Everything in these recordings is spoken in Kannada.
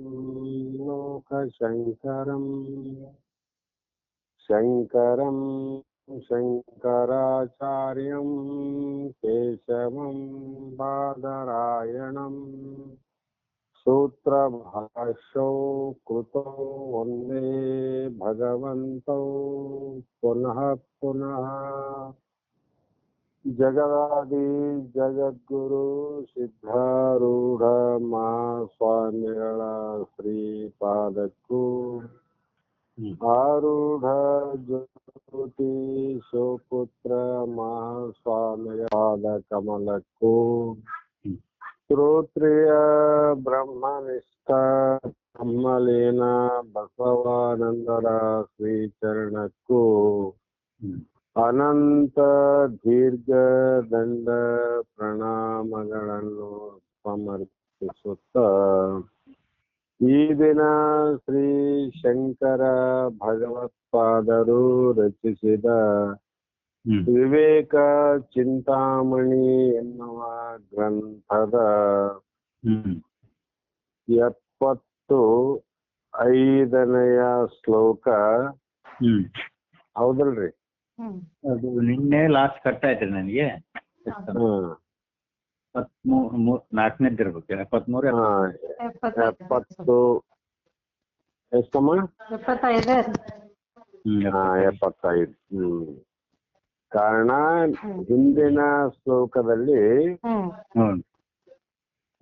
లోకశంకరం. శంకరం శంకరాచార్యం. కేశవం బాదరాయణం సూత్రభాష్యౌ కృతో వందే భగవంతో. పునః పునః जगदादि जगद्गुरु सिद्धारूढ़ महास्वामिगण श्रीपादको। हम्म। आरूढ़ ज्योति सुपुत्र महास्वामी पादकमलको हम्म। श्रोत्रिय ब्रह्मनिष्ठ ब्रह्मलीन बसवानंदर श्रीचरणको। हम्म। ಅನಂತ ದೀರ್ಘ ದಂಡ ಪ್ರಣಾಮಗಳನ್ನು ಸಮರ್ಪಿಸುತ್ತ. ಈ ದಿನ ಶ್ರೀ ಶಂಕರ ಭಗವತ್ಪಾದರು ರಚಿಸಿದ ವಿವೇಕ ಚಿಂತಾಮಣಿ ಎನ್ನುವ ಗ್ರಂಥದ ಎಪ್ಪತ್ತು ಐದನೆಯ ಶ್ಲೋಕ. ಹೌದಲ್ರಿ? ಅದು ನಿನ್ನೆ ಲಾಸ್ಟ್ ಕಟ್ ಆಯ್ತು ನನಗೆ. ನಾಲ್ಕನೇದ್ದು ಇರ್ಬೇಕು. ಎಪ್ಪತ್ಮೂರು ಎಪ್ಪತ್ತು. ಎಷ್ಟಮ್ಮ? ಎಪ್ಪತ್ತೈದು. ಹ್ಮ್, ಹಾ ಎಪ್ಪತ್ತೈದು. ಹ್ಮ್. ಕಾರಣ ಹಿಂದಿನ ಶ್ಲೋಕದಲ್ಲಿ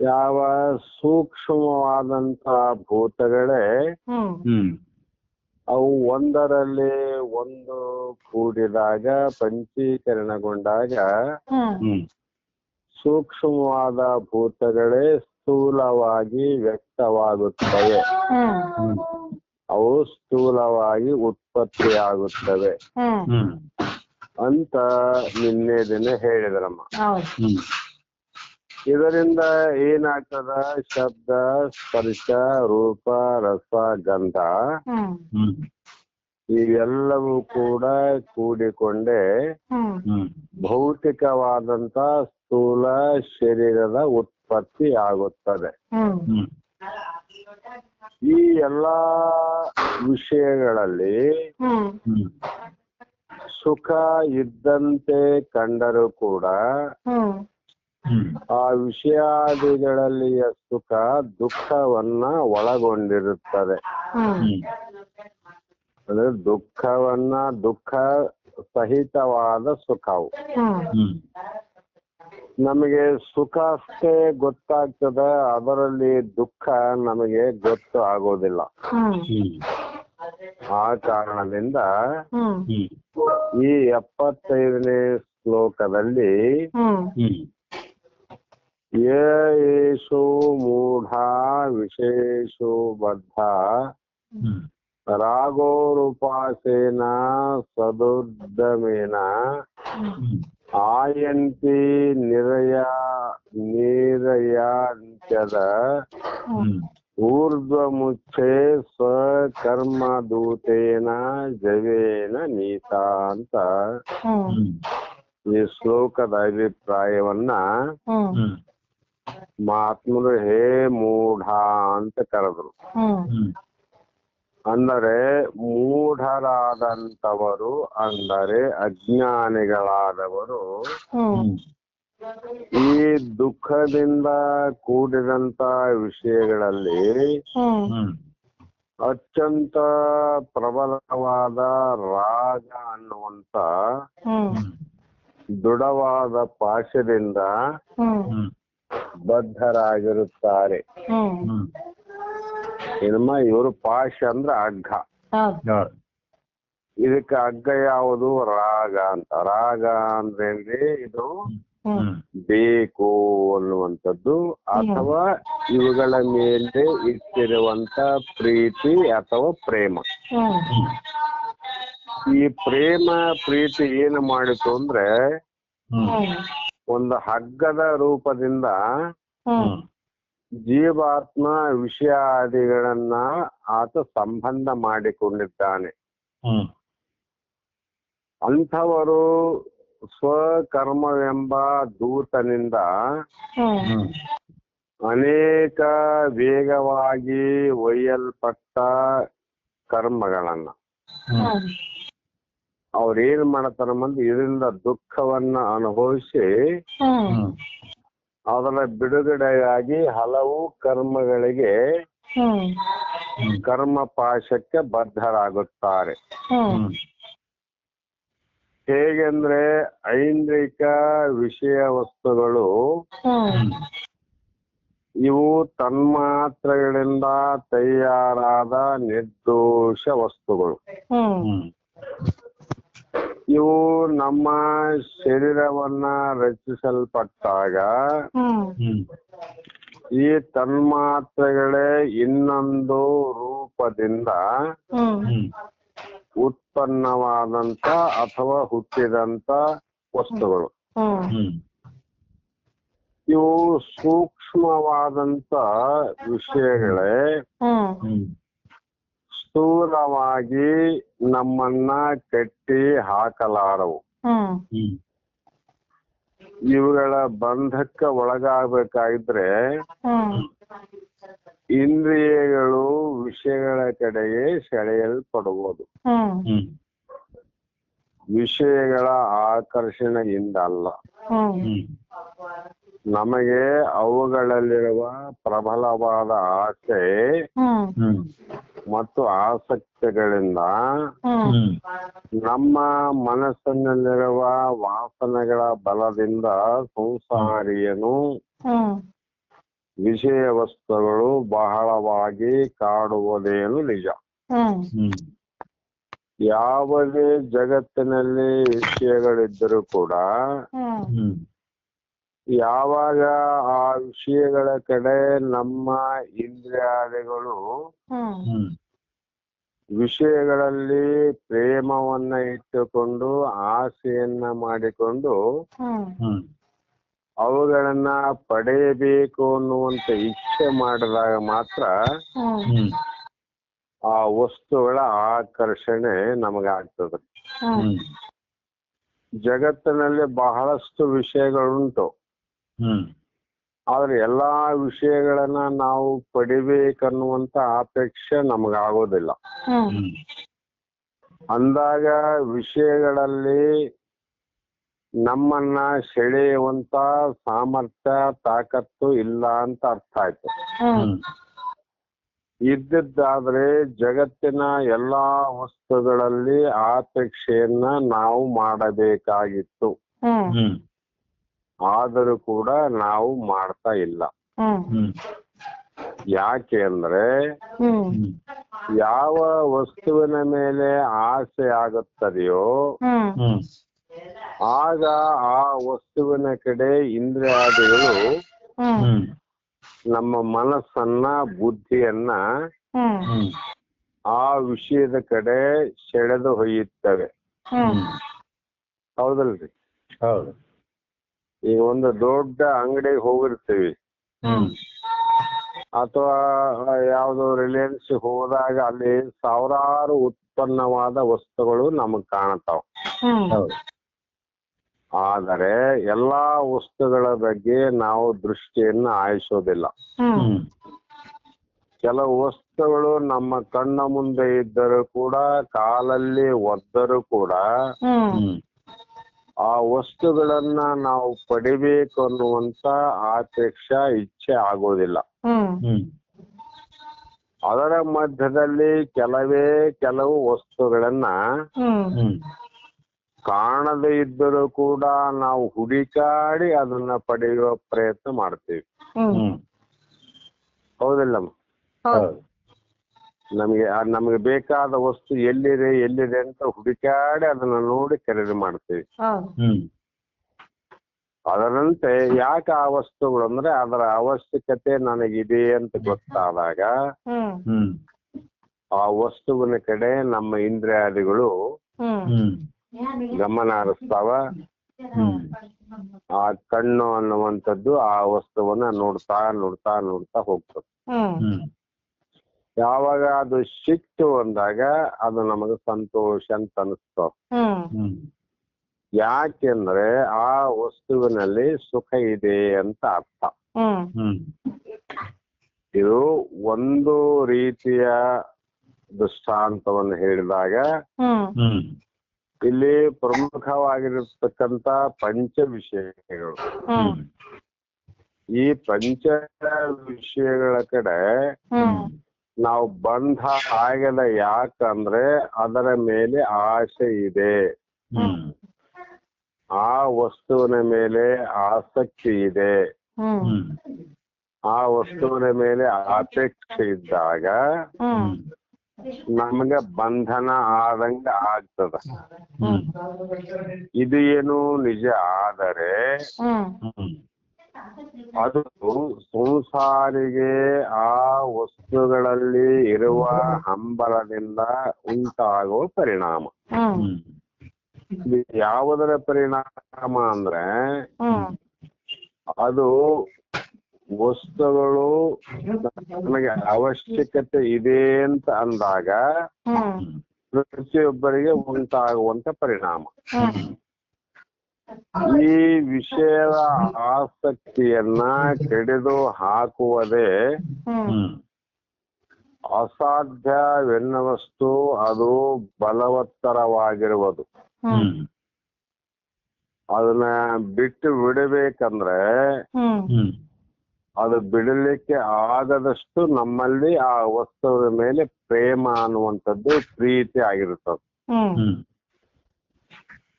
ಯಾವ ಸೂಕ್ಷ್ಮವಾದಂತ ಭೂತಗಳೇ ಅವು ಒಂದರಲ್ಲಿ ಒಂದು ಕೂಡಿದಾಗ ಪಂಚೀಕರಣಗೊಂಡಾಗ ಸೂಕ್ಷ್ಮವಾದ ಭೂತಗಳೇ ಸ್ಥೂಲವಾಗಿ ವ್ಯಕ್ತವಾಗುತ್ತವೆ. ಅವು ಸ್ಥೂಲವಾಗಿ ಉತ್ಪತ್ತಿಯಾಗುತ್ತವೆ. ಅಂತ ನಿನ್ನೆ ದಿನ ಹೇಳಿದ್ರಮ್ಮ. ಇದರಿಂದ ಏನಾಗ್ತದ? ಶಬ್ದ ಸ್ಪರ್ಶ ರೂಪ ರಸ ಗಂಧ ಇವೆಲ್ಲವೂ ಕೂಡ ಕೂಡಿಕೊಂಡೆ ಭೌತಿಕವಾದಂತ ಸ್ಥೂಲ ಶರೀರದ ಉತ್ಪತ್ತಿ ಆಗುತ್ತದೆ. ಈ ಎಲ್ಲಾ ವಿಷಯಗಳಲ್ಲಿ ಸುಖ ಇದ್ದಂತೆ ಕಂಡರೂ ಕೂಡ ಆ ವಿಷಯಾದಿಗಳಲ್ಲಿಯ ಸುಖ ದುಃಖವನ್ನ ಒಳಗೊಂಡಿರುತ್ತದೆ. ಅಂದ್ರೆ ದುಃಖವನ್ನ ದುಃಖ ಸಹಿತವಾದ ಸುಖವು. ನಮಗೆ ಸುಖ ಅಷ್ಟೇ ಗೊತ್ತಾಗ್ತದ ಅದರಲ್ಲಿ ದುಃಖ ನಮಗೆ ಗೊತ್ತು ಆಗೋದಿಲ್ಲ. ಆ ಕಾರಣದಿಂದ ಈ ಎಪ್ಪತ್ತೈದನೇ ಶ್ಲೋಕದಲ್ಲಿ ಹ್ಮ್ ಹ್ಮ್ ಯೇಷು ಮೂಢ ವಿಶೇಷು ಬದ್ಧ ಹ್ಮ್ ರಾಗೋರುಪಾಸೇನ ಸದುರ್ದಮೇನ ಹ್ಮ್ ಆಯಂತಿ ನಿರಯ ನೀರಯಾಂತ್ಯದ ಹ್ಮ್ ಊರ್ಧ್ವಮುಚ್ಛೆ ಸ್ವಕರ್ಮದೂತೇನ ಜವೇನ ನೀತ ಅಂತ ಹ್ಮ್ ಹ್ಮ್ ಈ ಶ್ಲೋಕದ ಅಭಿಪ್ರಾಯವನ್ನ ಹ್ಮ್ ಹ್ಮ್ ಮಹಾತ್ಮರು ಹೇ ಮೂಢ ಅಂತ ಕರೆದ್ರು ಅಂದರೆ ಮೂಢರಾದಂತವರು ಅಂದರೆ ಅಜ್ಞಾನಿಗಳಾದವರು ಈ ದುಃಖದಿಂದ ಕೂಡಿದಂತ ವಿಷಯಗಳಲ್ಲಿ ಅತ್ಯಂತ ಪ್ರಬಲವಾದ ರಾಗ ಅನ್ನುವಂತ ದೃಢವಾದ ಪಾಶದಿಂದ ಬದ್ಧರಾಗಿರುತ್ತಾರೆ. ಇನ್ಮ ಇವರು ಪಾಶ ಅಂದ್ರೆ ಅಗ್ಗ. ಇದಕ್ಕೆ ಅಗ್ಗ ಯಾವುದು? ರಾಗ ಅಂತ. ರಾಗ ಅಂದ್ರೆ ಇದು ಬೇಕು ಅನ್ನುವಂಥದ್ದು ಅಥವಾ ಇವುಗಳ ಮೇಲೆ ಇಟ್ಟಿರುವಂತ ಪ್ರೀತಿ ಅಥವಾ ಪ್ರೇಮ. ಈ ಪ್ರೇಮ ಪ್ರೀತಿ ಏನು ಮಾಡಿತು ಅಂದ್ರೆ ಒಂದು ಹಗ್ಗದ ರೂಪದಿಂದ ಜೀವಾತ್ಮ ವಿಷಯಾದಿಗಳನ್ನ ಆತ ಸಂಬಂಧ ಮಾಡಿಕೊಂಡಿದ್ದಾನೆ. ಹ್ಮ್. ಅಂಥವರು ಸ್ವಕರ್ಮವೆಂಬ ದೂತನಿಂದ ಅನೇಕ ವೇಗವಾಗಿ ಒಯ್ಯಲ್ಪಟ್ಟ ಕರ್ಮಗಳನ್ನ. ಅವ್ರು ಏನ್ ಮಾಡ್ತಾರ ಮಂದಿ ಇದರಿಂದ ದುಃಖವನ್ನ ಅನುಭವಿಸಿ ಅದರ ಬಿಡುಗಡೆಯಾಗಿ ಹಲವು ಕರ್ಮಗಳಿಗೆ ಕರ್ಮ ಪಾಶಕ್ಕೆ ಬದ್ಧರಾಗುತ್ತಾರೆ. ಹೇಗೆಂದ್ರೆ ಐಂದ್ರಿಕ ವಿಷಯ ವಸ್ತುಗಳು ಇವು ತನ್ಮಾತ್ರಗಳಿಂದ ತಯಾರಾದ ನಿರ್ದೋಷ ವಸ್ತುಗಳು. ಇವು ನಮ್ಮ ಶರೀರವನ್ನ ರಚಿಸಲ್ಪಟ್ಟಾಗ ಈ ತನ್ಮಾತ್ರೆಗಳೇ ಇನ್ನೊಂದು ರೂಪದಿಂದ ಉತ್ಪನ್ನವಾದಂತ ಅಥವಾ ಹುಟ್ಟಿದಂತ ವಸ್ತುಗಳು. ಇವು ಸೂಕ್ಷ್ಮವಾದಂತ ವಿಷಯಗಳೇ ಸ್ಥೂಲವಾಗಿ ನಮ್ಮನ್ನ ಕಟ್ಟಿ ಹಾಕಲಾರವು. ಇವುಗಳ ಬಂಧಕ್ಕ ಒಳಗಾಗಬೇಕಾಗಿದ್ರೆ ಇಂದ್ರಿಯಗಳು ವಿಷಯಗಳ ಕಡೆಗೆ ಸೆಳೆಯಲ್ಪಡಬಹುದು ವಿಷಯಗಳ ಆಕರ್ಷಣೆಯಿಂದ ಅಲ್ಲ. ನಮಗೆ ಅವುಗಳಲ್ಲಿರುವ ಪ್ರಬಲವಾದ ಆಸೆ ಮತ್ತು ಆಸಕ್ತಿಗಳಿಂದ ನಮ್ಮ ಮನಸ್ಸಿನಲ್ಲಿರುವ ವಾಸನೆಗಳ ಬಲದಿಂದ ಸಂಸಾರಿಯನು ವಿಷಯ ವಸ್ತುಗಳು ಬಹಳವಾಗಿ ಕಾಡುವುದೇನು ನಿಜ. ಯಾವುದೇ ಜಗತ್ತಿನಲ್ಲಿ ವಿಷಯಗಳಿದ್ದರೂ ಕೂಡ ಯಾವಾಗ ಆ ವಿಷಯಗಳ ಕಡೆ ನಮ್ಮ ಇಂದ್ರಿಯಾದಿಗಳು ವಿಷಯಗಳಲ್ಲಿ ಪ್ರೇಮವನ್ನ ಇಟ್ಟುಕೊಂಡು ಆಸೆಯನ್ನ ಮಾಡಿಕೊಂಡು ಅವುಗಳನ್ನ ಪಡೆಯಬೇಕು ಅನ್ನುವಂತ ಇಚ್ಛೆ ಮಾಡಿದಾಗ ಮಾತ್ರ ಆ ವಸ್ತುಗಳ ಆಕರ್ಷಣೆ ನಮಗಾಗ್ತದೆ. ಜಗತ್ತಿನಲ್ಲಿ ಬಹಳಷ್ಟು ವಿಷಯಗಳುಂಟು. ಹ್ಮ್. ಆದ್ರೆ ಎಲ್ಲಾ ವಿಷಯಗಳನ್ನ ನಾವು ಪಡಿಬೇಕನ್ನುವಂತ ಅಪೇಕ್ಷೆ ನಮಗಾಗೋದಿಲ್ಲ. ಅಂದಾಗ ವಿಷಯಗಳಲ್ಲಿ ನಮ್ಮನ್ನ ಸೆಳೆಯುವಂತ ಸಾಮರ್ಥ್ಯ ತಾಕತ್ತು ಇಲ್ಲ ಅಂತ ಅರ್ಥ ಆಯ್ತು. ಇದ್ದಿದ್ದಾದ್ರೆ ಜಗತ್ತಿನ ಎಲ್ಲಾ ವಸ್ತುಗಳಲ್ಲಿ ಆಪೇಕ್ಷೆಯನ್ನ ನಾವು ಮಾಡಬೇಕಾಗಿತ್ತು. ಆದರೂ ಕೂಡ ನಾವು ಮಾಡ್ತಾ ಇಲ್ಲ. ಯಾಕೆ ಅಂದ್ರೆ ಯಾವ ವಸ್ತುವಿನ ಮೇಲೆ ಆಸೆ ಆಗುತ್ತದೆಯೋ ಆಗ ಆ ವಸ್ತುವಿನ ಕಡೆ ಇಂದ್ರಿಯಾದಿಗಳು ನಮ್ಮ ಮನಸ್ಸನ್ನ ಬುದ್ಧಿಯನ್ನ ಆ ವಿಷಯದ ಕಡೆ ಸೆಳೆದು ಹೊಯ್ಯುತ್ತವೆ. ಹ್ಮ್. ಹೌದಲ್ರಿ? ಹೌದು. ಈಗ ಒಂದು ದೊಡ್ಡ ಅಂಗಡಿಗೆ ಹೋಗಿರ್ತೀವಿ. ಹ್ಮ್. ಅಥವಾ ಯಾವುದೋ ರಿಲಯನ್ಸ್ ಹೋದಾಗ ಅಲ್ಲಿ ಸಾವಿರಾರು ಉತ್ಪನ್ನವಾದ ವಸ್ತುಗಳು ನಮಗ್ ಕಾಣತಾವ ಹ್ಮ್. ಹೌದು. ಆದರೆ ಎಲ್ಲಾ ವಸ್ತುಗಳ ಬಗ್ಗೆ ನಾವು ದೃಷ್ಟಿಯನ್ನು ಆಯಿಸೋದಿಲ್ಲ ಕೆಲವು ವಸ್ತುಗಳು ನಮ್ಮ ಕಣ್ಣ ಮುಂದೆ ಇದ್ದರೂ ಕೂಡ ಕಾಲಲ್ಲಿ ಒದ್ದರೂ ಕೂಡ ಆ ವಸ್ತುಗಳನ್ನ ನಾವು ಪಡಿಬೇಕು ಅನ್ನುವಂತ ಆಪೇಕ್ಷ ಇಚ್ಛೆ ಆಗೋದಿಲ್ಲ. ಅದರ ಮಧ್ಯದಲ್ಲಿ ಕೆಲವೇ ಕೆಲವು ವಸ್ತುಗಳನ್ನ ಕಾಣದೇ ಇದ್ದರೂ ಕೂಡ ನಾವು ಹುಡುಕಾಡಿ ಅದನ್ನ ಪಡೆಯುವ ಪ್ರಯತ್ನ ಮಾಡ್ತೀವಿ. ಹ್ಮ್ ಹ್ಮ್ ಹೌದಿಲ್ಲ ಹೌದು ಹೌದು ನಮಗೆ ಆ ನಮಗೆ ಬೇಕಾದ ವಸ್ತು ಎಲ್ಲಿದೆ ಎಲ್ಲಿದೆ ಅಂತ ಹುಡುಕಾಡಿ ಅದನ್ನ ನೋಡಿ ಖರೀದಿ ಮಾಡ್ತೀವಿ. ಹ್ಮ್. ಅದರಂತೆ ಯಾಕೆ ಆ ವಸ್ತುಗಳು ಅಂದ್ರೆ ಅದರ ಅವಶ್ಯಕತೆ ನನಗಿದೆ ಅಂತ ಗೊತ್ತಾದಾಗ ಆ ವಸ್ತುವಿನ ಕಡೆ ನಮ್ಮ ಇಂದ್ರಿಯಾದಿಗಳು ಹ್ಮ್. ಹ್ಮ್. ಗಮನ ಹರಿಸ್ತಾವ. ಹ್ಮ್. ಆ ಕಣ್ಣು ಅನ್ನುವಂಥದ್ದು ಆ ವಸ್ತುವನ್ನ ನೋಡ್ತಾ ನೋಡ್ತಾ ನೋಡ್ತಾ ಹೋಗ್ತದೆ. ಹ್ಮ್. ಹ್ಮ್. ಯಾವಾಗ ಅದು ಸಿಕ್ತು ಅಂದಾಗ ಅದು ನಮಗೆ ಸಂತೋಷ ಅಂತ ಅನಿಸ್ತು. ಯಾಕೆಂದ್ರೆ ಆ ವಸ್ತುವಿನಲ್ಲಿ ಸುಖ ಇದೆ ಅಂತ ಅರ್ಥ. ಇದು ಒಂದು ರೀತಿಯ ದೃಷ್ಟಾಂತವನ್ನು ಹೇಳಿದಾಗ ಇಲ್ಲಿ ಪ್ರಮುಖವಾಗಿರತಕ್ಕಂತ ಪಂಚ ವಿಷಯಗಳು ಈ ಪಂಚ ವಿಷಯಗಳ ಕಡೆ ನಾವು ಬಂಧ ಆಗದ ಯಾಕಂದ್ರೆ ಅದರ ಮೇಲೆ ಆಸೆ ಇದೆ. ಆ ವಸ್ತುವಿನ ಮೇಲೆ ಆಸಕ್ತಿ ಇದೆ. ಆ ವಸ್ತುವಿನ ಮೇಲೆ ಅಪೇಕ್ಷೆ ಇದ್ದಾಗ ನಮ್ಗೆ ಬಂಧನ ಆದಂಗ ಆಗ್ತದ. ಇದು ಏನು ನಿಜ ಆದರೆ ಅದು ಸಂಸಾರಿಗೆ ಆ ವಸ್ತುಗಳಲ್ಲಿ ಇರುವ ಹಂಬಲದಿಂದ ಉಂಟಾಗುವ ಪರಿಣಾಮ. ಯಾವುದರ ಪರಿಣಾಮ ಅಂದ್ರೆ ಅದು ವಸ್ತುಗಳು ನಮಗೆ ಅವಶ್ಯಕತೆ ಇದೆ ಅಂತ ಅಂದಾಗ ಪ್ರತಿಯೊಬ್ಬರಿಗೆ ಉಂಟಾಗುವಂತ ಪರಿಣಾಮ. ಈ ವಿಷಯದ ಆಸಕ್ತಿಯನ್ನ ಕಡಿದು ಹಾಕುವುದೇ ಅಸಾಧ್ಯವೆನ್ನುವಷ್ಟು ಅದು ಬಲವತ್ತರವಾಗಿರುವುದು. ಅದನ್ನ ಬಿಟ್ಟು ಬಿಡಬೇಕಂದ್ರೆ ಅದು ಬಿಡಲಿಕ್ಕೆ ಆಗದಷ್ಟು ನಮ್ಮಲ್ಲಿ ಆ ವಸ್ತುವಿನ ಮೇಲೆ ಪ್ರೇಮ ಅನ್ನುವಂಥದ್ದು ಪ್ರೀತಿ ಆಗಿರುತ್ತದೆ.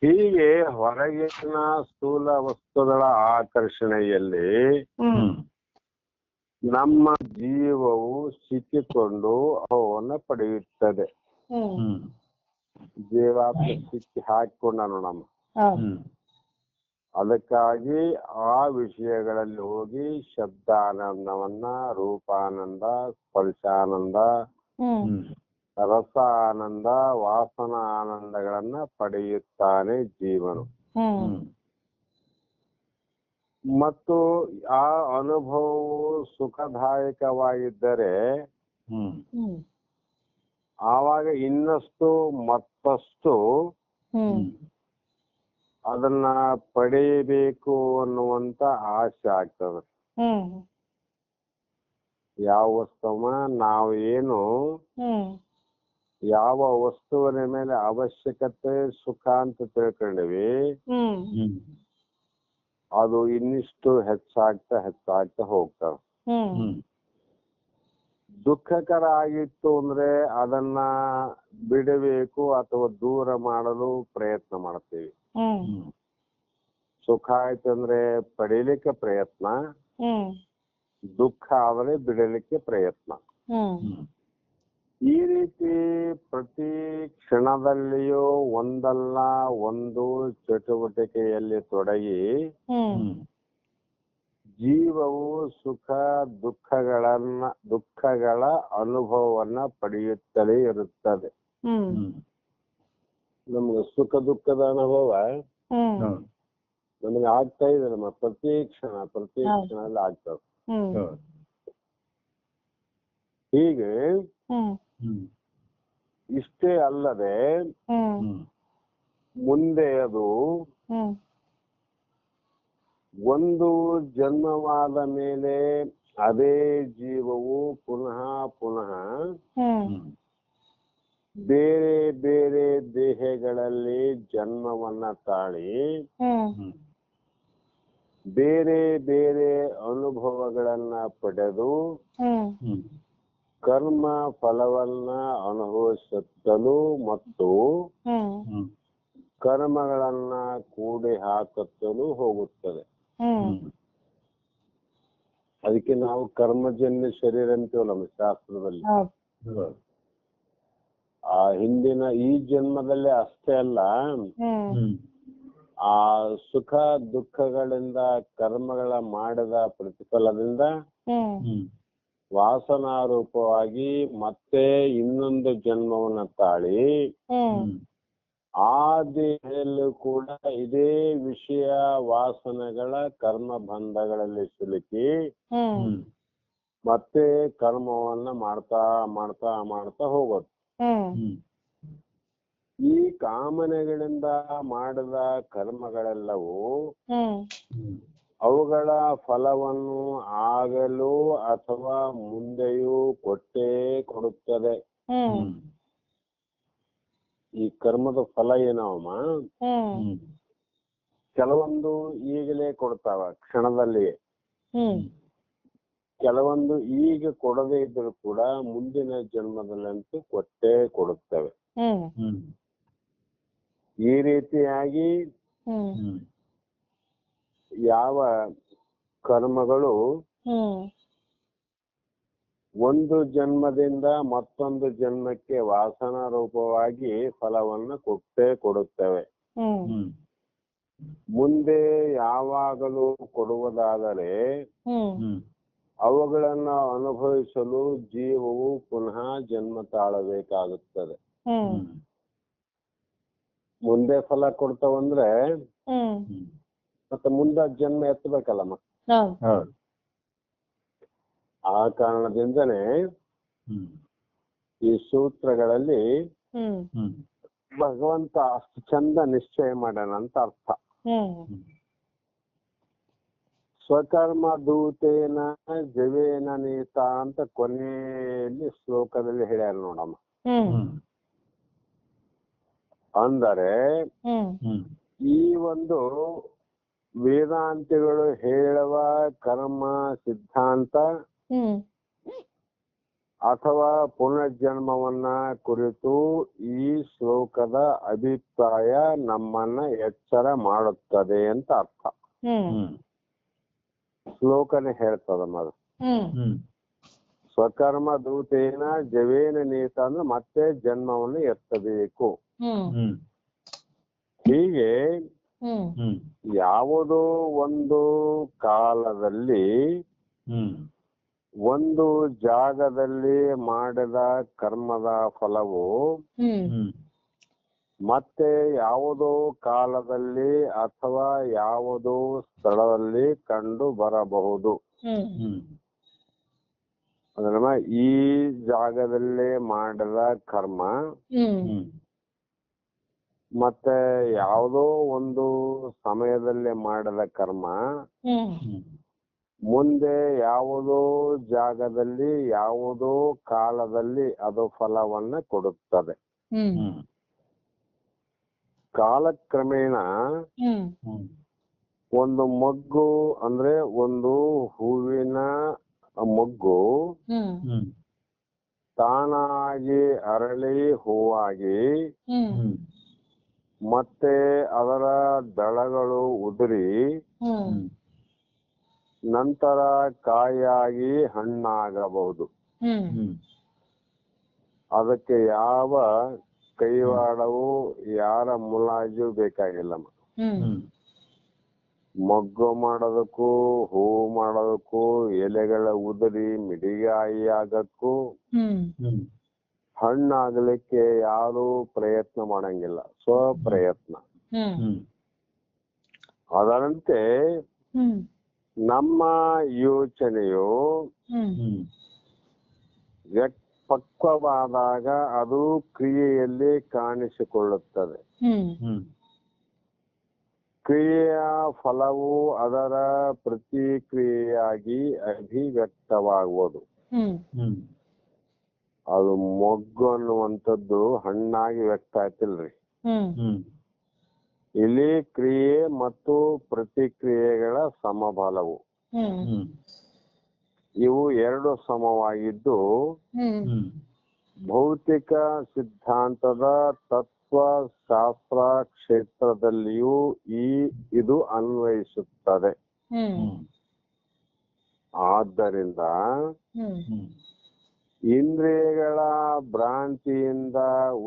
ಹೀಗೆ ಹೊರಗಿನ ಸ್ಥೂಲ ವಸ್ತುಗಳ ಆಕರ್ಷಣೆಯಲ್ಲಿ ನಮ್ಮ ಜೀವವು ಸಿಕ್ಕಿಕೊಂಡು ಅವನ್ನು ಪಡೆಯುತ್ತದೆ. ಜೀವ ಜೀವಾತ್ಮ ಸಿಕ್ಕಿ ಹಾಕಿಕೊಂಡ ನಮ್ಮ. ಅದಕ್ಕಾಗಿ ಆ ವಿಷಯಗಳಲ್ಲಿ ಹೋಗಿ ಶಬ್ದಾನಂದವನ್ನ ರೂಪಾನಂದ ಸ್ಪರ್ಶಾನಂದ ರಸ ಆನಂದ ವಾಸನ ಆನಂದಗಳನ್ನ ಪಡೆಯುತ್ತಾನೆ ಜೀವನು ಮತ್ತು ಆ ಅನುಭವವು ಸುಖದಾಯಕವಾಗಿದ್ದರೆ ಆವಾಗ ಇನ್ನಷ್ಟು ಮತ್ತಷ್ಟು ಹ್ಮ್. ಅದನ್ನ ಪಡೆಯಬೇಕು ಅನ್ನುವಂತ ಆಸೆ ಆಗ್ತದೆ. ಹ್ಮ್. ಯಾವ ವಸ್ತುವ ನಾವು ಏನು ಹ್ಮ್. ಯಾವ ವಸ್ತುವಿನ ಮೇಲೆ ಅವಶ್ಯಕತೆ ಸುಖ ಅಂತ ತಿಳ್ಕೊಂಡಿವಿ ಅದು ಇನ್ನಿಷ್ಟು ಹೆಚ್ಚಾಗ್ತಾ ಹೆಚ್ಚಾಗ್ತಾ ಹೋಗ್ತಾವ ದುಃಖಕರ ಆಗಿತ್ತು ಅಂದ್ರೆ ಅದನ್ನ ಬಿಡಬೇಕು ಅಥವಾ ದೂರ ಮಾಡಲು ಪ್ರಯತ್ನ ಮಾಡ್ತೀವಿ. ಸುಖ ಆಯ್ತು ಅಂದ್ರೆ ಪಡೀಲಿಕ್ಕೆ ಪ್ರಯತ್ನ ಹ್ಮ್. ದುಃಖ ಆದರೆ ಬಿಡಲಿಕ್ಕೆ ಪ್ರಯತ್ನ. ಈ ರೀತಿ ಪ್ರತಿ ಕ್ಷಣದಲ್ಲಿಯೂ ಒಂದಲ್ಲ ಒಂದು ಚಟುವಟಿಕೆಯಲ್ಲಿ ತೊಡಗಿ ಜೀವವು ಸುಖ ದುಃಖಗಳನ್ನ ದುಃಖಗಳ ಅನುಭವವನ್ನ ಪಡೆಯುತ್ತಲೇ ಇರುತ್ತದೆ. ನಮ್ಗೆ ಸುಖ ದುಃಖದ ಅನುಭವ ಹ್ಮ್. ನಮಗೆ ಆಗ್ತಾ ಇದೆ ನಮ್ಮ ಪ್ರತಿ ಕ್ಷಣ ಪ್ರತಿ. ಕ್ಷಣದಲ್ಲಿ ಆಗ್ತದೆ ಹ್ಮ್. ಹೀಗೆ ಇಷ್ಟೇ ಅಲ್ಲದೆ ಮುಂದೆ ಅದು ಒಂದು ಜನ್ಮವಾದ ಮೇಲೆ ಅದೇ ಜೀವವು ಪುನಃ ಪುನಃ ಬೇರೆ ಬೇರೆ ದೇಹಗಳಲ್ಲಿ ಜನ್ಮವನ್ನ ತಾಳಿ ಬೇರೆ ಬೇರೆ ಅನುಭವಗಳನ್ನ ಪಡೆದು ಕರ್ಮ ಫಲವನ್ನ ಅನುಭವಿಸುತ್ತಲೂ ಮತ್ತು ಕರ್ಮಗಳನ್ನ ಕೂಡಿ ಹಾಕುತ್ತಲೂ ಹೋಗುತ್ತದೆ. ಅದಕ್ಕೆ ನಾವು ಕರ್ಮಜನ್ಯ ಶರೀರ ಅಂತೀವಲ್ಲ ನಮ್ಮ ಶಾಸ್ತ್ರದಲ್ಲಿ. ಆ ಹಿಂದಿನ ಈ ಜನ್ಮದಲ್ಲಿ ಅಷ್ಟೇ ಅಲ್ಲ. ಆ ಸುಖ ದುಃಖಗಳಿಂದ ಕರ್ಮಗಳ ಮಾಡಿದ ಪ್ರತಿಫಲದಿಂದ ವಾಸನಾರೂಪವಾಗಿ ಮತ್ತೆ ಇನ್ನೊಂದು ಜನ್ಮವನ್ನ ತಾಳಿ ಆ ದೇಹದಲ್ಲೂ ಕೂಡ ಇದೇ ವಿಷಯ ವಾಸನೆಗಳ ಕರ್ಮ ಬಂಧಗಳಲ್ಲಿ ಸಿಲುಕಿ ಹ್ಮ್. ಹ್ಮ್. ಮತ್ತೆ ಕರ್ಮವನ್ನ ಮಾಡ್ತಾ ಮಾಡ್ತಾ ಮಾಡ್ತಾ ಹೋಗೋದು. ಈ ಕಾಮನೆಗಳಿಂದ ಮಾಡಿದ ಕರ್ಮಗಳೆಲ್ಲವೂ ಅವುಗಳ ಫಲವನ್ನು ಆಗಲೂ ಅಥವಾ ಮುಂದೆಯೂ ಕೊಟ್ಟೇ ಕೊಡುತ್ತದೆ. ಈ ಕರ್ಮದ ಫಲ ಏನವಮ್ಮ? ಕೆಲವೊಂದು ಈಗಲೇ ಕೊಡ್ತಾವ ಕ್ಷಣದಲ್ಲಿ ಹ್ಮ್. ಕೆಲವೊಂದು ಈಗ ಕೊಡದೇ ಇದ್ರು ಕೂಡ ಮುಂದಿನ ಜನ್ಮದಲ್ಲಂತೂ ಕೊಟ್ಟೇ ಕೊಡುತ್ತವೆ. ಹ್ಮ್. ಹ್ಮ್. ಈ ರೀತಿಯಾಗಿ ಯಾವ ಕರ್ಮಗಳು ಹ್ಮ್. ಒಂದು ಜನ್ಮದಿಂದ ಮತ್ತೊಂದು ಜನ್ಮಕ್ಕೆ ವಾಸನ ರೂಪವಾಗಿ ಫಲವನ್ನ ಕೊಟ್ಟೇ ಕೊಡುತ್ತವೆ. ಮುಂದೆ ಯಾವಾಗಲೂ ಕೊಡುವುದಾದರೆ ಅವುಗಳನ್ನು ಅನುಭವಿಸಲು ಜೀವವು ಪುನಃ ಜನ್ಮ ತಾಳಬೇಕಾಗುತ್ತದೆ. ಮುಂದೆ ಫಲ ಕೊಡ್ತಾವಂದ್ರೆ ಮತ್ತೆ ಮುಂದ ಜನ್ಮ ಎತ್ತಬೇಕಲ್ಲಮ್ಮ. ಹೌದು. ಆ ಕಾರಣದಿಂದನೇ ಈ ಸೂತ್ರಗಳಲ್ಲಿ ಭಗವಂತ ಅಷ್ಟು ಚಂದ ನಿಶ್ಚಯ ಮಾಡ್ಯಾನ ಅಂತ ಅರ್ಥ. ಹ್ಮ್. ಸ್ವಕರ್ಮ ದೂತೇನ ಜವೇನ ನೀತ ಅಂತ ಕೊನೆಯಲ್ಲಿ ಶ್ಲೋಕದಲ್ಲಿ ಹೇಳ್ಯಾರ ನೋಡಮ್ಮ. ಅಂದರೆ ಈ ಒಂದು ವೇದಾಂತಿಗಳು ಹೇಳುವ ಕರ್ಮ ಸಿದ್ಧಾಂತ ಹ್ಮ್. ಅಥವಾ ಪುನರ್ಜನ್ಮವನ್ನ ಕುರಿತು ಈ ಶ್ಲೋಕದ ಅಭಿಪ್ರಾಯ ನಮ್ಮನ್ನ ಎಚ್ಚರ ಮಾಡುತ್ತದೆ ಅಂತ ಅರ್ಥ. ಶ್ಲೋಕನೆ ಹೇಳ್ತದ ಶ್ಲೋಕನೇ ಹೇಳ್ತದ ಅದು ಹ್ಮ್. ಹ್ಮ್. ಸ್ವಕರ್ಮ ದೂತೇನ ಜವೇನ ನೀತ ಅಂದ್ರೆ ಮತ್ತೆ ಜನ್ಮವನ್ನು ಎತ್ತಬೇಕು. ಹ್ಮ್. ಹ್ಮ್. ಹೀಗೆ ಯಾವುದೋ ಒಂದು ಕಾಲದಲ್ಲಿ ಹ್ಮ್. ಒಂದು ಜಾಗದಲ್ಲಿ ಮಾಡಿದ ಕರ್ಮದ ಫಲವು ಮತ್ತೆ ಯಾವುದೋ ಕಾಲದಲ್ಲಿ ಅಥವಾ ಯಾವುದೋ ಸ್ಥಳದಲ್ಲಿ ಕಂಡು ಬರಬಹುದು. ಹ್ಮ್. ಹ್ಮ್. ಅಂದ್ರೆ ಈ ಜಾಗದಲ್ಲಿ ಮಾಡಿದ ಕರ್ಮ ಮತ್ತೆ ಯಾವುದೋ ಒಂದು ಸಮಯದಲ್ಲಿ ಮಾಡಿದ ಕರ್ಮ ಮುಂದೆ ಯಾವುದೋ ಜಾಗದಲ್ಲಿ ಯಾವುದೋ ಕಾಲದಲ್ಲಿ ಅದು ಫಲವನ್ನ ಕೊಡುತ್ತದೆ. ಕಾಲಕ್ರಮೇಣ ಒಂದು ಮೊಗ್ಗು ಅಂದ್ರೆ ಒಂದು ಹೂವಿನ ಮೊಗ್ಗು ತಾನಾಗಿ ಅರಳಿ ಹೂವಾಗಿ ಮತ್ತೆ ಅದರ ದಳಗಳು ಉದುರಿ ನಂತರ ಕಾಯಾಗಿ ಹಣ್ಣಾಗಬಹುದು. ಅದಕ್ಕೆ ಯಾವ ಕೈವಾಡವು ಯಾರ ಮುಲಾಜು ಬೇಕಾಗಿಲ್ಲ ಮಗ್ಗು ಮಾಡೋದಕ್ಕೂ ಹೂವು ಮಾಡೋದಕ್ಕೂ ಎಲೆಗಳ ಉದುರಿ ಮಿಡಿಗಾಯಿ ಆಗಕ್ಕೂ ಹಣ್ಣಾಗಲಿಕ್ಕೆ ಯಾರು ಪ್ರಯತ್ನ ಮಾಡಂಗಿಲ್ಲ. ಸ್ವಪ್ರಯತ್ನ. ಪ್ರಯತ್ನ ಹ್ಮ್. ಅದರಂತೆ ಹ್ಮ್. ನಮ್ಮ ಯೋಚನೆಯು ಪಕ್ವವಾದಾಗ ಅದು ಕ್ರಿಯೆಯಲ್ಲಿ ಕಾಣಿಸಿಕೊಳ್ಳುತ್ತದೆ. ಹ್ಮ್. ಹ್ಮ್. ಕ್ರಿಯೆಯ ಫಲವು ಅದರ ಪ್ರತಿಕ್ರಿಯೆಯಾಗಿ ಅಭಿವ್ಯಕ್ತವಾಗುವುದು. ಹ್ಮ್. ಹ್ಮ್. ಅದು ಮೊಗ್ಗು ಅನ್ನುವಂಥದ್ದು ಹಣ್ಣಾಗಿ ವ್ಯಕ್ತ ಆಯ್ತಿಲ್ರಿ. ಇಲ್ಲಿ ಕ್ರಿಯೆ ಮತ್ತು ಪ್ರತಿಕ್ರಿಯೆಗಳ ಸಮಬಲವು. ಇವು ಎರಡು ಸಮವಾಗಿದ್ದು ಭೌತಿಕ ಸಿದ್ಧಾಂತದ ತತ್ವ ಶಾಸ್ತ್ರ ಕ್ಷೇತ್ರದಲ್ಲಿಯೂ ಈ ಇದು ಅನ್ವಯಿಸುತ್ತದೆ. ಆದ್ದರಿಂದ ಇಂದ್ರಿಯಗಳ ಭ್ರಾಂತಿಯಿಂದ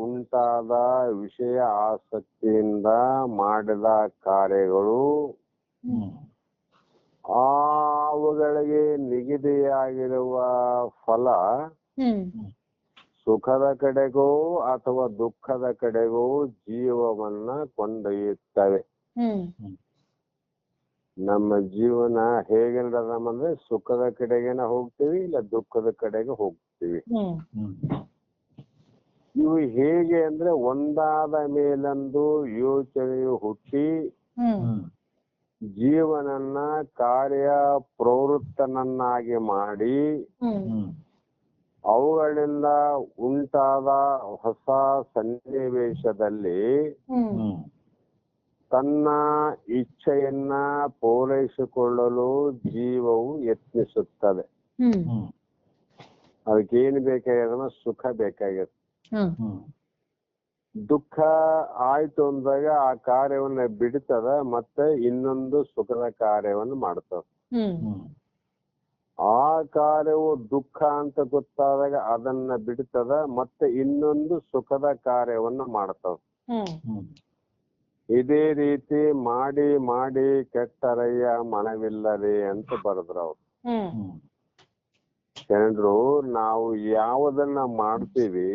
ಉಂಟಾದ ವಿಷಯ ಆಸಕ್ತಿಯಿಂದ ಮಾಡಿದ ಕಾರ್ಯಗಳು ಅವುಗಳಿಗೆ ನಿಗದಿಯಾಗಿರುವ ಫಲ ಸುಖದ ಕಡೆಗೋ ಅಥವಾ ದುಃಖದ ಕಡೆಗೋ ಜೀವವನ್ನ ಕೊಂಡೊಯ್ಯುತ್ತವೆ. ನಮ್ಮ ಜೀವನ ಹೇಗೆ ಅಂದ್ರೆ ಸುಖದ ಕಡೆಗೆನ ಹೋಗ್ತೀವಿ ಇಲ್ಲ ದುಃಖದ ಕಡೆಗೆ ಹೋಗ್ತೀವಿ. ಹ್ಮ್. ಇವು ಹೇಗೆ ಅಂದ್ರೆ ಒಂದಾದ ಮೇಲೊಂದು ಯೋಚನೆಯು ಹುಟ್ಟಿ ಜೀವನನ್ನ ಕಾರ್ಯ ಪ್ರವೃತ್ತನನ್ನಾಗಿ ಮಾಡಿ ಅವುಗಳಿಂದ ಉಂಟಾದ ಹೊಸ ಸನ್ನಿವೇಶದಲ್ಲಿ ತನ್ನ ಇಚ್ಛೆಯನ್ನ ಪೂರೈಸಿಕೊಳ್ಳಲು ಜೀವವು ಯತ್ನಿಸುತ್ತದೆ. ಹ್ಮ್. ಹ್ಮ್. ಅದಕ್ಕೇನು ಬೇಕಾಗ್ಯದ ಸುಖ ಬೇಕಾಗ್ಯದ ದುಃಖ ಆಯ್ತು ಅಂದಾಗ ಆ ಕಾರ್ಯವನ್ನ ಬಿಡ್ತದ ಮತ್ತೆ ಇನ್ನೊಂದು ಸುಖದ ಕಾರ್ಯವನ್ನು ಮಾಡ್ತದ. ಆ ಕಾರ್ಯವು ದುಃಖ ಅಂತ ಗೊತ್ತಾದಾಗ ಅದನ್ನ ಬಿಡ್ತದ ಮತ್ತೆ ಇನ್ನೊಂದು ಸುಖದ ಕಾರ್ಯವನ್ನ ಮಾಡ್ತದ. ಇದೇ ರೀತಿ ಮಾಡಿ ಮಾಡಿ ಕೆಟ್ಟರಯ್ಯ ಮನವಿಲ್ಲದೆ ಅಂತ ಬರೆದ್ರು ಅವ್ರು. ಜನರು ನಾವು ಯಾವುದನ್ನ ಮಾಡ್ತೀವಿ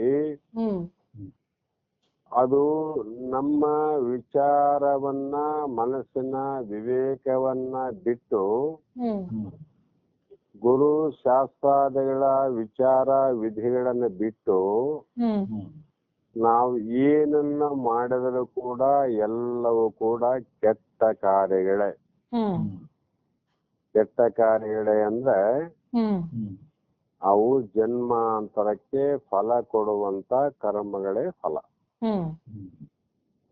ಹ್ಮ್. ಅದು ನಮ್ಮ ವಿಚಾರವನ್ನ ಮನಸ್ಸಿನ ವಿವೇಕವನ್ನ ಬಿಟ್ಟು ಗುರು ಶಾಸ್ತ್ರಾದಿಗಳ ವಿಚಾರ ವಿಧಿಗಳನ್ನ ಬಿಟ್ಟು ನಾವು ಏನನ್ನ ಮಾಡಿದರೂ ಕೂಡ ಎಲ್ಲವೂ ಕೂಡ ಕೆಟ್ಟ ಕಾರ್ಯಗಳೇ. ಕೆಟ್ಟ ಕಾರ್ಯಗಳೇ ಅಂದ್ರೆ ಅವು ಜನ್ಮಾಂತರಕ್ಕೆ ಫಲ ಕೊಡುವಂತ ಕರ್ಮಗಳೇ ಫಲ.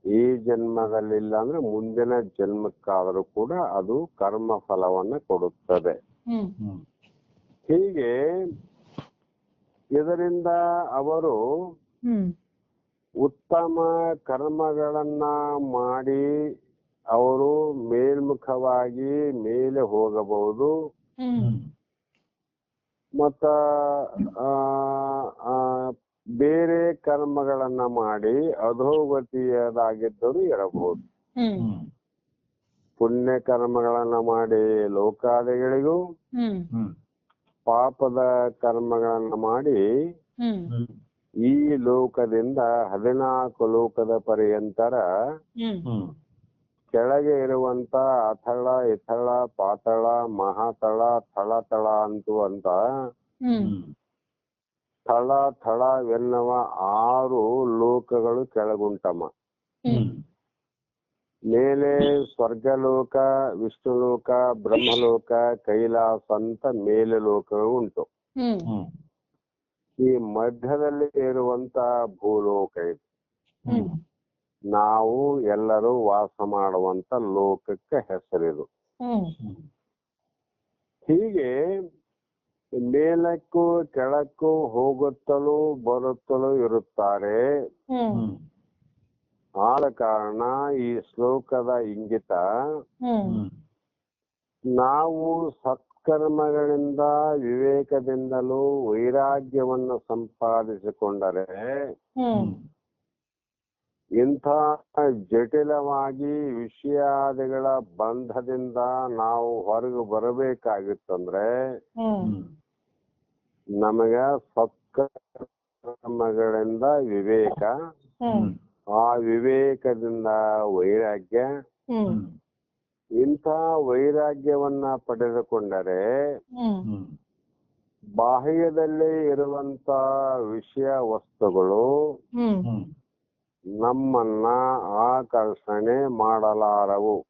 ಈ ಜನ್ಮದಲ್ಲಿ ಜನ್ಮದಲ್ಲಿಲ್ಲ ಅಂದ್ರೆ ಮುಂದಿನ ಜನ್ಮಕ್ಕಾದರೂ ಕೂಡ ಅದು ಕರ್ಮ ಫಲವನ್ನ ಕೊಡುತ್ತದೆ ಹೀಗೆ ಇದರಿಂದ ಅವರು ಉತ್ತಮ ಕರ್ಮಗಳನ್ನ ಮಾಡಿ ಅವರು ಮೇಲ್ಮುಖವಾಗಿ ಮೇಲೆ ಹೋಗಬಹುದು. ಮತ್ತ ಆ, ಆ, ಬೇರೆ ಕರ್ಮಗಳನ್ನ ಮಾಡಿ ಅಧೋಗತಿಯದಾಗಿದ್ದರೂ ಇರಬಹುದು. ಪುಣ್ಯ ಕರ್ಮಗಳನ್ನ ಮಾಡಿ ಲೋಕಾದಿಗಳಿಗೂ ಪಾಪದ ಕರ್ಮಗಳನ್ನ ಮಾಡಿ ಈ ಲೋಕದಿಂದ ಹದಿನಾಲ್ಕು ಲೋಕದ ಪರ್ಯಂತರ ಕೆಳಗೆ ಇರುವಂತ ಅಥಳ ಎಥಳ ಪಾತಳ ಮಹಾತಳ ಥಳತಳ ಅಂತು ಅಂತ ಥಳ ಥಳವೆನ್ನುವ ಆರು ಲೋಕಗಳು ಕೆಳಗುಂಟಮ್ಮ. ಹ್ಮ್. ಮೇಲೆ ಸ್ವರ್ಗಲೋಕ ವಿಷ್ಣುಲೋಕ ಬ್ರಹ್ಮಲೋಕ ಕೈಲಾಸ ಅಂತ ಮೇಲೆ ಲೋಕಗಳು ಉಂಟು. ಹ್ಮ್. ಹ್ಮ್. ಈ ಮಧ್ಯದಲ್ಲಿ ಇರುವಂತ ಭೂಲೋಕ ಇದು. ಹ್ಮ್. ನಾವು ಎಲ್ಲರೂ ವಾಸ ಮಾಡುವಂತ ಲೋಕಕ್ಕೆ ಹೆಸರಿದು. ಹೀಗೆ ಮೇಲಕ್ಕೂ ಕೆಳಕ್ಕೂ ಹೋಗುತ್ತಲೂ ಬರುತ್ತಲೂ ಇರುತ್ತಾರೆ. ಆದ ಕಾರಣ ಈ ಶ್ಲೋಕದ ಇಂಗಿತ ನಾವು ಸತ್ಕರ್ಮಗಳಿಂದ ವಿವೇಕದಿಂದಲೂ ವೈರಾಗ್ಯವನ್ನು ಸಂಪಾದಿಸಿಕೊಂಡರೆ ಇಂಥ ಜಟಿಲವಾಗಿ ವಿಷಯಾದಿಗಳ ಬಂಧದಿಂದ ನಾವು ಹೊರಗೆ ಬರಬೇಕಾಗಿತ್ತಂದ್ರೆ ನಮಗ ಸತ್ಕರ್ಮಗಳಿಂದ ವಿವೇಕ ಆ ವಿವೇಕದಿಂದ ವೈರಾಗ್ಯ. ಇಂಥ ವೈರಾಗ್ಯವನ್ನ ಪಡೆದುಕೊಂಡರೆ ಬಾಹ್ಯದಲ್ಲಿ ಇರುವಂತ ವಿಷಯ ವಸ್ತುಗಳು ನಮ್ಮನ್ನ ಆಕರ್ಷಣೆ ಮಾಡಲಾರವು.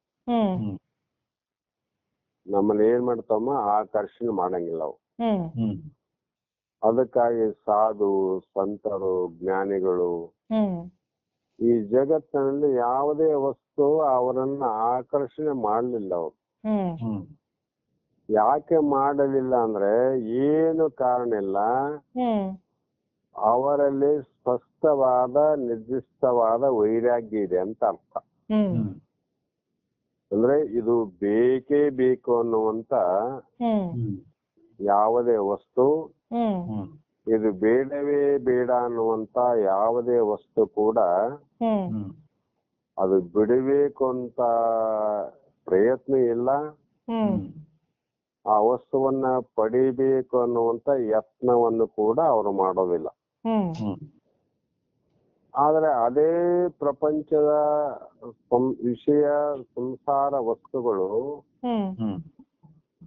ನಮ್ಮನ್ನ ಏನ್ ಮಾಡ್ತಾವಮ್ಮ? ಆಕರ್ಷಣೆ ಮಾಡಂಗಿಲ್ಲ ಅವು. ಹ್ಮ್. ಹ್ಮ್. ಅದಕ್ಕಾಗಿ ಸಾಧು ಸಂತರು ಜ್ಞಾನಿಗಳು ಹ್ಮ್. ಈ ಜಗತ್ತಿನಲ್ಲಿ ಯಾವುದೇ ವಸ್ತು ಅವರನ್ನ ಆಕರ್ಷಣೆ ಮಾಡಲಿಲ್ಲ ಅವರು ಹ್ಮ್. ಹ್ಮ್. ಯಾಕೆ ಮಾಡಲಿಲ್ಲ ಅಂದ್ರೆ ಏನು ಕಾರಣ ಇಲ್ಲ? ಹ್ಮ್. ಅವರಲ್ಲಿ ಸ್ಪಷ್ಟವಾದ ನಿರ್ದಿಷ್ಟವಾದ ವೈರಾಗ್ಯ ಇದೆ ಅಂತ ಅರ್ಥ. ಅಂದ್ರೆ ಇದು ಬೇಕೇ ಬೇಕು ಅನ್ನುವಂತ ಯಾವುದೇ ವಸ್ತು ಇದು ಬೇಡವೇ ಬೇಡ ಅನ್ನುವಂತ ಯಾವುದೇ ವಸ್ತು ಕೂಡ ಅದು ಬಿಡಬೇಕು ಅಂತ ಪ್ರಯತ್ನ ಇಲ್ಲ. ಹ್ಮ್. ಆ ವಸ್ತುವನ್ನ ಪಡಿಬೇಕು ಅನ್ನುವಂತ ಯತ್ನವನ್ನು ಕೂಡ ಅವರು ಮಾಡೋದಿಲ್ಲ. ಆದ್ರೆ ಅದೇ ಪ್ರಪಂಚದ ವಿಷಯ ಸಂಸಾರ ವಸ್ತುಗಳು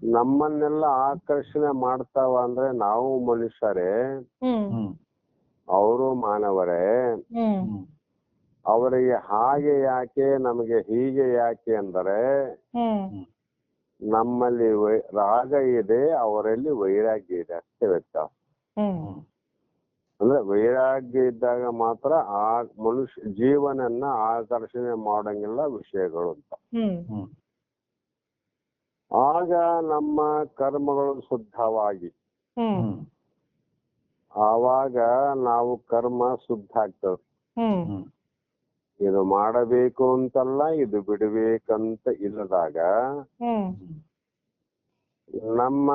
ನಮ್ಮನ್ನೆಲ್ಲ ಆಕರ್ಷಣೆ ಮಾಡ್ತಾವ ಅಂದ್ರೆ ನಾವು ಮನುಷ್ಯರೇ. ಅವರು ಮಾನವರೇ. ಅವರಿಗೆ ಹಾಗೆ ಯಾಕೆ ನಮಗೆ ಹೀಗೆ ಯಾಕೆ ಅಂದರೆ ಹ್ಮ್. ನಮ್ಮಲ್ಲಿ ವೈ- ರಾಗ ಇದೆ ಅವರಲ್ಲಿ ವೈರಾಗ್ಯ ಇದೆ ಅಷ್ಟೇ ವ್ಯತ್ಯಾಸ. ಹ್ಮ್. ಅಂದ್ರೆ ವೈರಾಗ್ಯ ಇದ್ದಾಗ ಮಾತ್ರ ಆ ಮನುಷ್ಯ ಜೀವನನ್ನ ಆಕರ್ಷಣೆ ಮಾಡಂಗಿಲ್ಲ ವಿಷಯಗಳು ಅಂತ. ಆಗ ನಮ್ಮ ಕರ್ಮಗಳು ಶುದ್ಧವಾಗಿ. ಆವಾಗ ನಾವು ಕರ್ಮ ಶುದ್ಧ ಆಗ್ತದೆ ಇದು ಮಾಡಬೇಕು ಅಂತಲ್ಲ ಇದು ಬಿಡಬೇಕಂತ ಇಲ್ಲದಾಗ ಹ್ಮ್. ನಮ್ಮ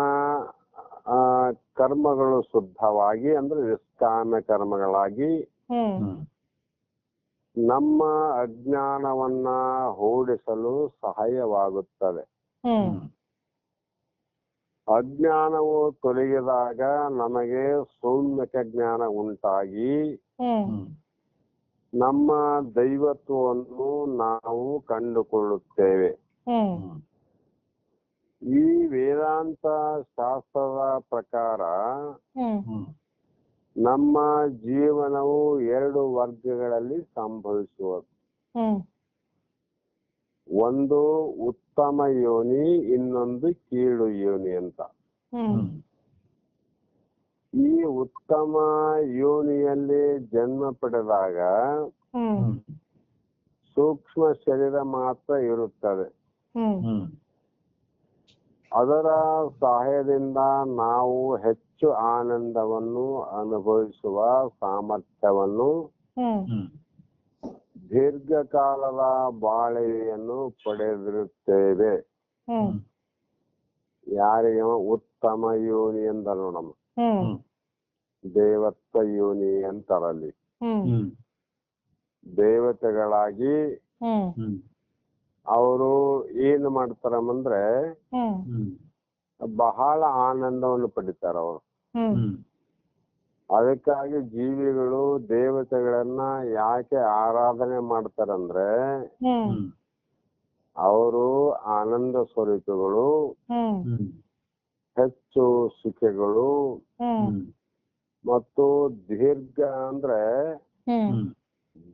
ಕರ್ಮಗಳು ಶುದ್ಧವಾಗಿ ಅಂದ್ರೆ ನಿಷ್ಕಾಮ ಕರ್ಮಗಳಾಗಿ ನಮ್ಮ ಅಜ್ಞಾನವನ್ನ ಹೂಡಿಸಲು ಸಹಾಯವಾಗುತ್ತದೆ. ಹ್ಮ್. ಅಜ್ಞಾನವು ತೊಲಗಿದಾಗ ನಮಗೆ ಸೌಮ್ಯಕ ಜ್ಞಾನ ಉಂಟಾಗಿ ನಮ್ಮ ದೈವತ್ವವನ್ನು ನಾವು ಕಂಡುಕೊಳ್ಳುತ್ತೇವೆ. ಈ ವೇದಾಂತ ಶಾಸ್ತ್ರದ ಪ್ರಕಾರ ನಮ್ಮ ಜೀವನವು ಎರಡು ವರ್ಗಗಳಲ್ಲಿ ಸಂಭವಿಸುವುದು. ಹ್ಮ್. ಒಂದು ಉತ್ತಮ ಯೋನಿ ಇನ್ನೊಂದು ಕೀಳು ಯೋನಿ ಅಂತ. ಈ ಉತ್ತಮ ಯೋನಿಯಲ್ಲಿ ಜನ್ಮ ಪಡೆದಾಗ ಸೂಕ್ಷ್ಮ ಶರೀರ ಮಾತ್ರ ಇರುತ್ತದೆ. ಹ್ಮ್. ಹ್ಮ್. ಅದರ ಸಹಾಯದಿಂದ ನಾವು ಹೆಚ್ಚು ಆನಂದವನ್ನು ಅನುಭವಿಸುವ ಸಾಮರ್ಥ್ಯವನ್ನು ದೀರ್ಘಕಾಲದ ಬಾಳೆಯನ್ನು ಪಡೆದಿರುತ್ತೇವೆ. ಹ್ಮ್. ಯಾರಿಗೆ ಉತ್ತಮ ಯೋನಿ ಎಂದ ನೋಡಮ್ಮ ದೇವತ್ವ ಯೋನಿ ಅಂತಾರಲ್ಲಿ ಹ್ಮ್. ಹ್ಮ್. ದೇವತೆಗಳಾಗಿ ಅವರು ಏನ್ ಮಾಡ್ತಾರ ಅಂದ್ರೆ ಹ್ಮ್. ಬಹಳ ಆನಂದವನ್ನು ಪಡಿತಾರ ಅವರು. ಅದಕ್ಕಾಗಿ ಜೀವಿಗಳು ದೇವತೆಗಳನ್ನ ಯಾಕೆ ಆರಾಧನೆ ಮಾಡ್ತಾರಂದ್ರೆ ಅವರು ಆನಂದ ಸ್ವರೂಪಗಳು ಹೆಚ್ಚು ಸುಖಗಳು ಮತ್ತು ದೀರ್ಘ ಅಂದ್ರೆ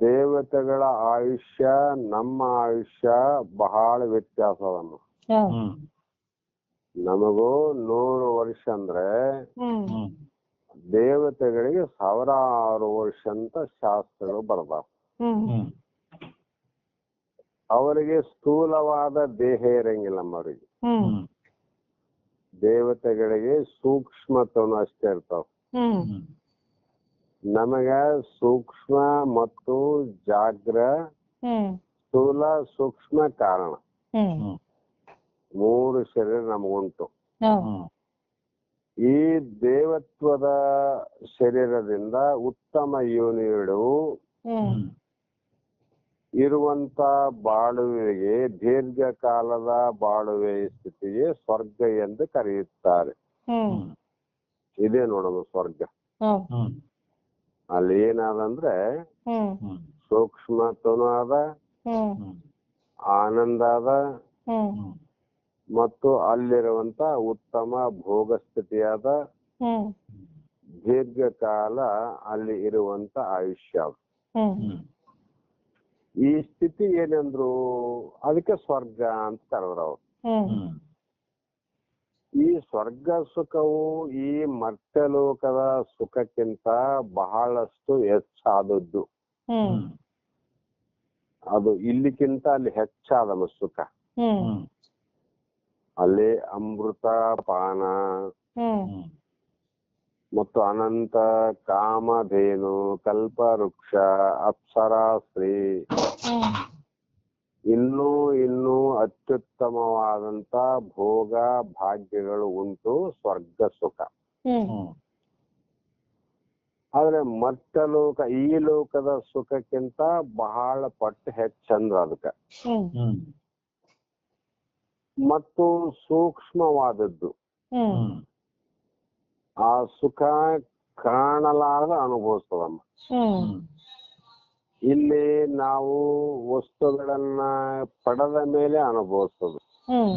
ದೇವತೆಗಳ ಆಯುಷ್ಯ ನಮ್ಮ ಆಯುಷ್ಯ ಬಹಳ ವ್ಯತ್ಯಾಸ ಅದನ್ನು ಹ್ಮ್. ನಮಗೂ ನೂರು ವರ್ಷ ಅಂದ್ರೆ ದೇವತೆಗಳಿಗೆ ಸಾವಿರಾರು ವರ್ಷ ಅಂತ ಶಾಸ್ತ್ರಗಳು ಬರ್ತಾವ ಹ್ಮ್. ಹ್ಮ್. ಅವರಿಗೆ ಸ್ಥೂಲವಾದ ದೇಹ ಇರಂಗಿಲ್ಲ ಅವರಿಗೆ ದೇವತೆಗಳಿಗೆ ಸೂಕ್ಷ್ಮತನ ಅಷ್ಟೇ ಇರ್ತಾವ. ನಮಗ ಸೂಕ್ಷ್ಮ ಮತ್ತು ಜಾಗ್ರ ಹ್ಮ್. ಸ್ಥೂಲ ಸೂಕ್ಷ್ಮ ಕಾರಣ. ಮೂರು ಶರೀರ ನಮಗುಂಟು. ಹ್ಮ್. ಈ ದೇವತ್ವದ ಶರೀರದಿಂದ ಉತ್ತಮ ಯೋನಿಗಳು ಇರುವಂತ ಬಾಳುವೆಗೆ ದೀರ್ಘಕಾಲದ ಬಾಳುವೆ ಸ್ಥಿತಿಗೆ ಸ್ವರ್ಗ ಎಂದು ಕರೆಯುತ್ತಾರೆ. ಇದೇ ನೋಡೋದು ಸ್ವರ್ಗ. ಹ್ಮ್. ಅಲ್ಲಿ ಏನಾದಂದ್ರೆ ಹ್ಮ್. ಹ್ಮ್. ಆನಂದ ಹ್ಮ್. ಮತ್ತು ಅಲ್ಲಿರುವಂತ ಉತ್ತಮ ಭೋಗ ಸ್ಥಿತಿಯಾದ ದೀರ್ಘಕಾಲ ಅಲ್ಲಿ ಇರುವಂತ ಆಯುಷ್ಯ. ಈ ಸ್ಥಿತಿ ಏನಂದ್ರು ಅದಕ್ಕೆ ಸ್ವರ್ಗ ಅಂತ ಕರೆದ್ರು ಅವ್ರು. ಈ ಸ್ವರ್ಗ ಸುಖವು ಈ ಮರ್ತ್ಯಲೋಕದ ಸುಖಕ್ಕಿಂತ ಬಹಳಷ್ಟು ಹೆಚ್ಚಾದದ್ದು. ಅದು ಇಲ್ಲಿಕ್ಕಿಂತ ಅಲ್ಲಿ ಹೆಚ್ಚಾದ ಸುಖ. ಅಲ್ಲಿ ಅಮೃತ ಪಾನ. ಮತ್ತು ಅನಂತ ಕಾಮಧೇನು ಕಲ್ಪವೃಕ್ಷ ಅಪ್ಸರಾ ಶ್ರೀ ಹ್ಮ್. ಇನ್ನೂ ಇನ್ನೂ ಅತ್ಯುತ್ತಮವಾದಂತ ಭೋಗ ಭಾಗ್ಯಗಳು ಉಂಟು ಸ್ವರ್ಗ ಸುಖ. ಆದ್ರೆ ಮತ್ತ ಲೋಕ ಈ ಲೋಕದ ಸುಖಕ್ಕಿಂತ ಬಹಳ ಪಟ್ಟು ಹೆಚ್ಚಂದ್ರ ಅದಕ್ಕ ಹ್ಮ್. ಹ್ಮ್. ಮತ್ತು ಸೂಕ್ಷ್ಮವಾದದ್ದು. ಆ ಸುಖ ಕಾಣಲಾರದ ಅನುಭವಿಸ್ತದಮ್ಮ. ಇಲ್ಲಿ ನಾವು ವಸ್ತುಗಳನ್ನ ಪಡೆದ ಮೇಲೆ ಹ್ಮ್.